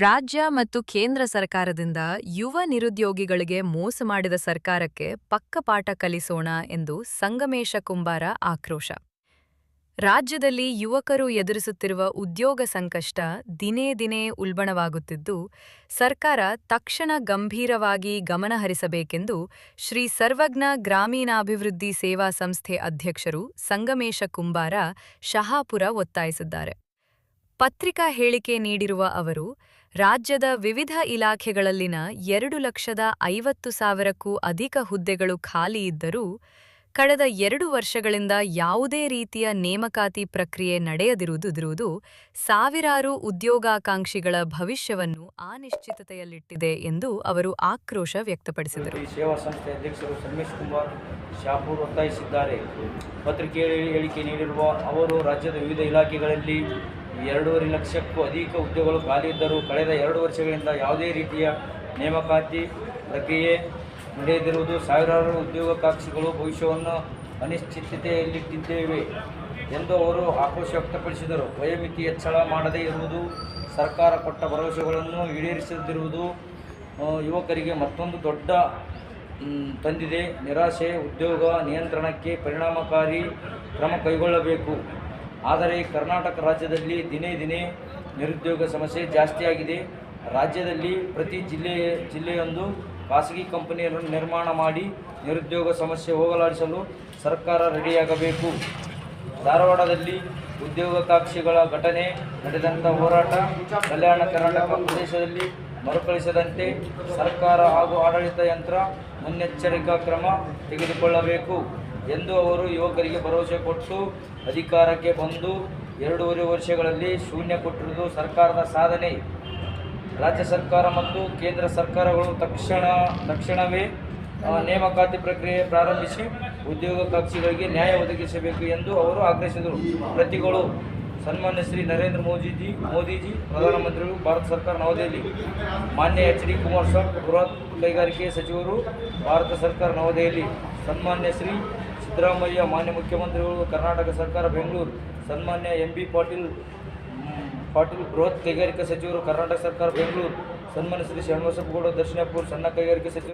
ರಾಜ್ಯ ಮತ್ತು ಕೇಂದ್ರ ಸರ್ಕಾರದಿಂದ ಯುವ ನಿರುದ್ಯೋಗಿಗಳಿಗೆ ಮೋಸ ಮಾಡಿದ ಸರ್ಕಾರಕ್ಕೆ ಪಕ್ಕ ಪಾಠ ಕಲಿಸೋಣ ಎಂದು ಸಂಗಮೇಶ ಕುಂಬಾರ ಆಕ್ರೋಶ. ರಾಜ್ಯದಲ್ಲಿ ಯುವಕರು ಎದುರಿಸುತ್ತಿರುವ ಉದ್ಯೋಗ ಸಂಕಷ್ಟ ದಿನೇ ದಿನೇ ಉಲ್ಬಣವಾಗುತ್ತಿದ್ದು, ಸರ್ಕಾರ ತಕ್ಷಣ ಗಂಭೀರವಾಗಿ ಗಮನಹರಿಸಬೇಕೆಂದು ಶ್ರೀ ಸರ್ವಜ್ಞ ಗ್ರಾಮೀಣಾಭಿವೃದ್ಧಿ ಸೇವಾ ಸಂಸ್ಥೆ ಅಧ್ಯಕ್ಷರು ಸಂಗಮೇಶ ಕುಂಬಾರ ಶಹಾಪುರ ಒತ್ತಾಯಿಸಿದ್ದಾರೆ. ಪತ್ರಿಕಾ ಹೇಳಿಕೆ ನೀಡಿರುವ ಅವರು, ರಾಜ್ಯದ ವಿವಿಧ ಇಲಾಖೆಗಳಲ್ಲಿನ ಎರಡು ಲಕ್ಷದ ಐವತ್ತು ಸಾವಿರಕ್ಕೂ ಅಧಿಕ ಹುದ್ದೆಗಳು ಖಾಲಿ ಇದ್ದರೂ, ಕಳೆದ ಎರಡು ವರ್ಷಗಳಿಂದ ಯಾವುದೇ ರೀತಿಯ ನೇಮಕಾತಿ ಪ್ರಕ್ರಿಯೆ ನಡೆಯದಿರುವುದಿರುವುದು ಸಾವಿರಾರು ಉದ್ಯೋಗಾಕಾಂಕ್ಷಿಗಳ ಭವಿಷ್ಯವನ್ನು ಅನಿಶ್ಚಿತತೆಯಲ್ಲಿಟ್ಟಿದೆ ಎಂದು ಅವರು ಆಕ್ರೋಶ ವ್ಯಕ್ತಪಡಿಸಿದರು. ಸೇವಾ ಸಂಸ್ಥೆ ಅಧ್ಯಕ್ಷರು ಸಮೇಶ್ ಕುಮಾರ್ ಶಾಪೂರ್ ಒತ್ತಾಯಿಸಿದ್ದಾರೆ. ಪತ್ರಿಕೆ ಹೇಳಿಕೆ ನೀಡಿರುವ ಅವರು ರಾಜ್ಯದ ವಿವಿಧ ಇಲಾಖೆಗಳಲ್ಲಿ ಎರಡೂವರೆ ಲಕ್ಷಕ್ಕೂ ಅಧಿಕ ಉದ್ಯೋಗಗಳು ಖಾಲಿ ಇದ್ದರೂ ಕಳೆದ ಎರಡು ವರ್ಷಗಳಿಂದ ಯಾವುದೇ ರೀತಿಯ ನೇಮಕಾತಿ ಪ್ರಕ್ರಿಯೆ ನಡೆಯದಿರುವುದು ಸಾವಿರಾರು ಉದ್ಯೋಗಾಕಾಂಕ್ಷಿಗಳು ಭವಿಷ್ಯವನ್ನು ಅನಿಶ್ಚಿತತೆಯಲ್ಲಿಟ್ಟಿದ್ದೇವೆ ಎಂದು ಅವರು ಆಕ್ರೋಶ ವ್ಯಕ್ತಪಡಿಸಿದರು. ವಯೋಮಿತಿ ಹೆಚ್ಚಳ ಮಾಡದೇ ಇರುವುದು, ಸರ್ಕಾರ ಕೊಟ್ಟ ಭರವಸೆಗಳನ್ನು ಈಡೇರಿಸದಿರುವುದು ಯುವಕರಿಗೆ ಮತ್ತೊಂದು ದೊಡ್ಡ ತಂದಿದೆ. ನಿರಾಶೆ, ಉದ್ಯೋಗ ನಿಯಂತ್ರಣಕ್ಕೆ ಪರಿಣಾಮಕಾರಿ ಕ್ರಮ ಕೈಗೊಳ್ಳಬೇಕು. ಆದರೆ ಕರ್ನಾಟಕ ರಾಜ್ಯದಲ್ಲಿ ದಿನೇ ದಿನೇ ನಿರುದ್ಯೋಗ ಸಮಸ್ಯೆ ಜಾಸ್ತಿಯಾಗಿದೆ ರಾಜ್ಯದಲ್ಲಿ ಪ್ರತಿ ಜಿಲ್ಲೆ, ಜಿಲ್ಲೆಯೊಂದು ಖಾಸಗಿ ಕಂಪನಿಯನ್ನು ನಿರ್ಮಾಣ ಮಾಡಿ ನಿರುದ್ಯೋಗ ಸಮಸ್ಯೆ ಹೋಗಲಾಡಿಸಲು ಸರ್ಕಾರ ರೆಡಿಯಾಗಬೇಕು ಧಾರವಾಡದಲ್ಲಿ ಉದ್ಯೋಗಾಕಾಂಕ್ಷಿಗಳ ಘಟನೆ ನಡೆದಂಥ ಹೋರಾಟ ಕಲ್ಯಾಣ ಕರ್ನಾಟಕ ಪ್ರದೇಶದಲ್ಲಿ ಮರುಕಳಿಸದಂತೆ ಸರ್ಕಾರ ಹಾಗೂ ಆಡಳಿತ ಯಂತ್ರ ಮುನ್ನೆಚ್ಚರಿಕಾ ಕ್ರಮ ತೆಗೆದುಕೊಳ್ಳಬೇಕು ಎಂದು ಅವರು ಯುವಕರಿಗೆ ಭರವಸೆ ಕೊಟ್ಟು ಅಧಿಕಾರಕ್ಕೆ ಬಂದು ಎರಡೂವರೆ ವರ್ಷಗಳಲ್ಲಿ ಶೂನ್ಯ ಕೊಟ್ಟಿರುವುದು ಸರ್ಕಾರದ ಸಾಧನೆ. ರಾಜ್ಯ ಸರ್ಕಾರ ಮತ್ತು ಕೇಂದ್ರ ಸರ್ಕಾರಗಳು ತಕ್ಷಣ, ತಕ್ಷಣವೇ ನೇಮಕಾತಿ ಪ್ರಕ್ರಿಯೆ ಪ್ರಾರಂಭಿಸಿ ಉದ್ಯೋಗ ಉದ್ಯೋಗಾಕಾಂಕ್ಷಿಗಳಿಗೆ ನ್ಯಾಯ ಒದಗಿಸಬೇಕು ಎಂದು ಅವರು ಆಗ್ರಹಿಸಿದರು. ಪ್ರತಿಗಳು ಸನ್ಮಾನ್ಯ ಶ್ರೀ ನರೇಂದ್ರ ಮೋದಿಜಿ ಮೋದಿಜಿ ಪ್ರಧಾನಮಂತ್ರಿಗಳು ಭಾರತ ಸರ್ಕಾರ ನವದೆಹಲಿ. ಮಾನ್ಯ ಎಚ್ ಡಿ ಕುಮಾರಸ್ವಾಮಿ, ಬೃಹತ್ ಕೈಗಾರಿಕೆ ಸಚಿವರು ಭಾರತ ಸರ್ಕಾರ ನವದೆಹಲಿ. ಸನ್ಮಾನ್ಯ ಶ್ರೀ ಸಿದ್ದರಾಮಯ್ಯ, ಮಾನ್ಯ ಮುಖ್ಯಮಂತ್ರಿಗಳು, ಕರ್ನಾಟಕ ಸರ್ಕಾರ, ಬೆಂಗಳೂರು. ಸನ್ಮಾನ್ಯ ಎಂ ಬಿ ಪಾಟೀಲ್ ಪಾಟೀಲ್ ಬೃಹತ್ ಕೈಗಾರಿಕಾ ಸಚಿವರು, ಕರ್ನಾಟಕ ಸರ್ಕಾರ, ಬೆಂಗಳೂರು. ಸನ್ಮಾನ್ಯ ಶ್ರೀ ಶ್ರೀನಿವಾಸಪ್ಪಗೌಡ ದರ್ಶನಪುರ್, ಸಣ್ಣ ಕೈಗಾರಿಕೆ ಸಚಿವರು